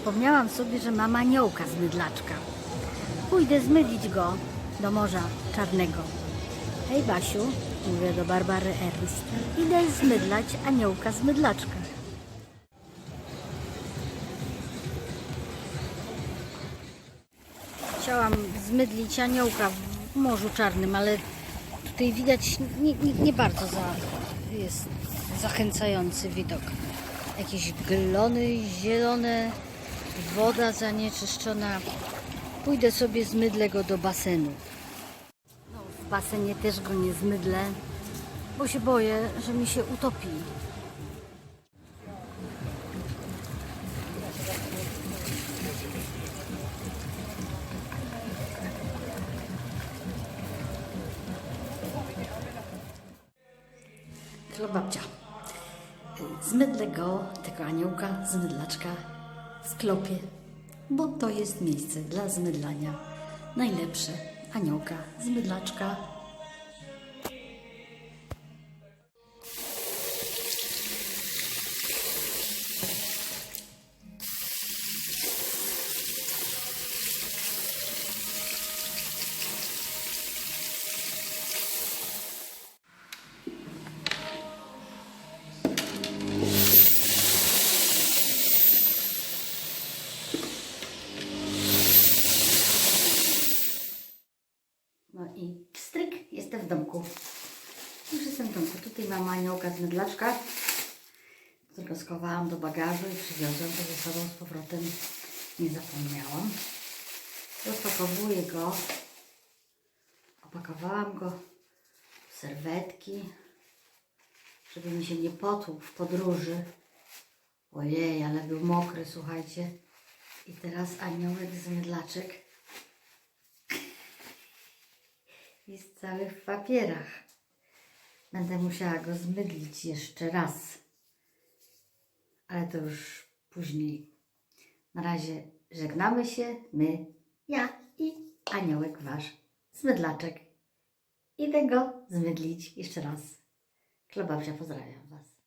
Przypomniałam sobie, że mam aniołka z mydlaczka. Pójdę zmydlić go do Morza Czarnego. Hej Basiu, mówię do Barbary Ernst. Idę zmydlać aniołka z mydlaczka. Chciałam zmydlić aniołka w Morzu Czarnym, ale tutaj widać nie, nie, nie bardzo za, jest zachęcający widok. Jakieś glony zielone, woda zanieczyszczona. Pójdę sobie zmydlę go do basenu. No, w basenie też go nie zmydlę, bo się boję, że mi się utopi. Dla babcia. Zmydlę go, tego aniołka, zmydlaczka w sklepie, bo to jest miejsce dla zmydlania. Najlepsze aniołka, zmydlaczka. Pstryk, jestem w domku. Już jestem w domku. Tutaj mam aniołka z mydlaczka, którego schowałam do bagażu i przywiozłam to ze sobą z powrotem. Nie zapomniałam. Rozpakowuję go. Opakowałam go w serwetki, żeby mi się nie potłukł w podróży. Ojej, ale był mokry, słuchajcie. I teraz aniołek z mydlaczek jest cały w papierach. Będę musiała go zmydlić jeszcze raz. Ale to już później. Na razie żegnamy się, my, ja i aniołek wasz, zmydlaczek. Idę go zmydlić jeszcze raz. Klobabcia pozdrawiam was.